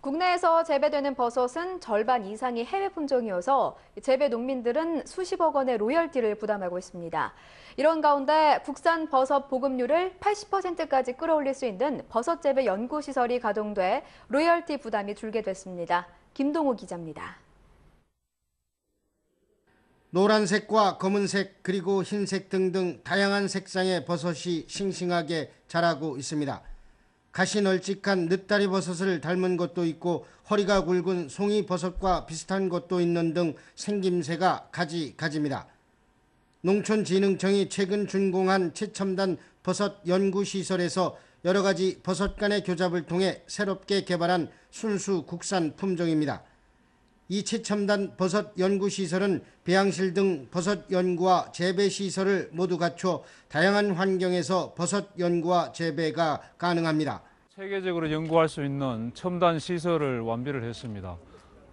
국내에서 재배되는 버섯은 절반 이상이 해외 품종이어서 재배 농민들은 수십억 원의 로열티를 부담하고 있습니다. 이런 가운데 국산 버섯 보급률을 80%까지 끌어올릴 수 있는 버섯 재배 연구 시설이 가동돼 로열티 부담이 줄게 됐습니다. 김동호 기자입니다. 노란색과 검은색 그리고 흰색 등등 다양한 색상의 버섯이 싱싱하게 자라고 있습니다. 가시 널찍한 늦다리 버섯을 닮은 것도 있고 허리가 굵은 송이 버섯과 비슷한 것도 있는 등 생김새가 가지가지입니다. 농촌진흥청이 최근 준공한 최첨단 버섯 연구시설에서 여러 가지 버섯 간의 교잡을 통해 새롭게 개발한 순수 국산 품종입니다. 이 최첨단 버섯 연구 시설은 배양실 등 버섯 연구와 재배 시설을 모두 갖춰 다양한 환경에서 버섯 연구와 재배가 가능합니다. 세계적으로 연구할 수 있는 첨단 시설을 완비를 했습니다.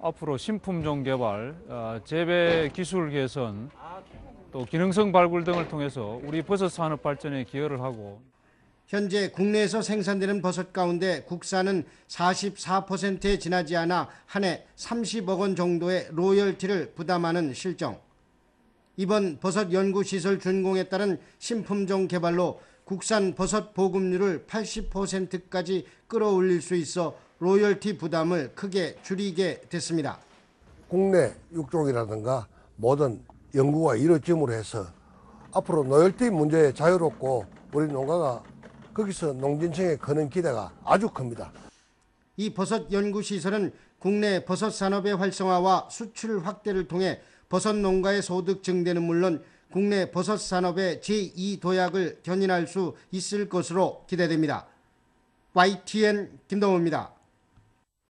앞으로 신품종 개발, 어, 재배 기술 개선, 또 기능성 발굴 등을 통해서 우리 버섯 산업 발전에 기여를 하고 현재 국내에서 생산되는 버섯 가운데 국산은 44%에 지나지 않아 한 해 30억 원 정도의 로열티를 부담하는 실정. 이번 버섯 연구시설 준공에 따른 신품종 개발로 국산 버섯 보급률을 80%까지 끌어올릴 수 있어 로열티 부담을 크게 줄이게 됐습니다. 국내 육종이라든가 모든 연구가 이루어짐으로 해서 앞으로 노열티 문제에 자유롭고 우리 농가가 거기서 농진청에 거는 기대가 아주 큽니다. 이 버섯 연구 시설은 국내 버섯 산업의 활성화와 수출 확대를 통해 버섯 농가의 소득 증대는 물론 국내 버섯 산업의 제2 도약을 견인할 수 있을 것으로 기대됩니다. YTN 김동호입니다.